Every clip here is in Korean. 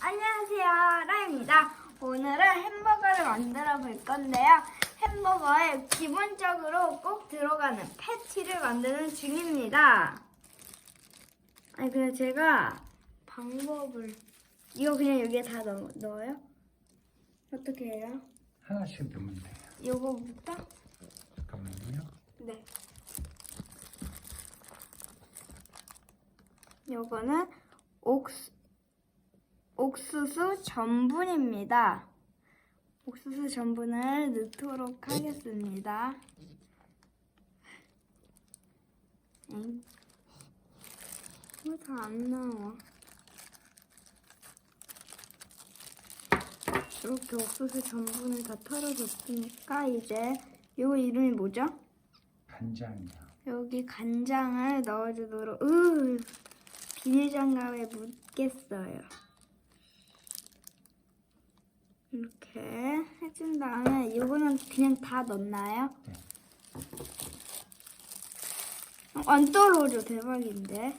안녕하세요, 라입니다. 오늘은 햄버거를 만들어 볼 건데요. 햄버거에 기본적으로 꼭 들어가는 패티를 만드는 중입니다. 아니, 근데 제가 방법을, 이거 그냥 여기에 다 넣, 넣어요? 어떻게 해요? 하나씩 넣으면 돼요. 요거부터? 잠깐만요. 네. 요거는 옥수, 옥수수 전분입니다. 옥수수 전분을 넣도록 하겠습니다. 엥? 왜다안 나와? 이렇게 옥수수 전분을 다 털어줬으니까 이제 요거 이름이 뭐죠? 간장이요. 여기 간장을 넣어주도록 으 비닐장갑에 묻겠어요. 이렇게 해준 다음에 이거는 그냥 다 넣나요? 네. 어, 안 떨어져 대박인데.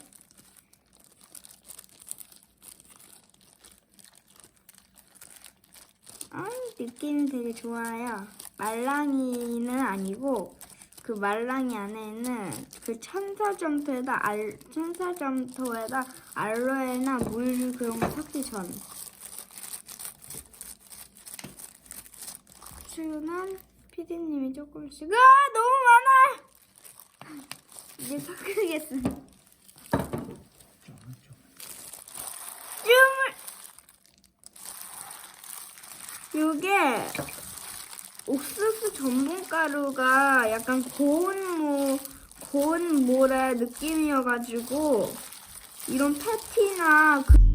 아 느낌이 되게 좋아요. 말랑이는 아니고 그 말랑이 안에 있는 그 천사 점토에다 알 천사 점토에다 알로에나 물 그런 거 섞기 전. 고추는 피디님이 조금씩 아 너무 많아. 이제 섞으겠습니다. 춤을 요게 옥수수 전분가루가 약간 고운 모 고운 모의 느낌이어가지고 이런 패티나 그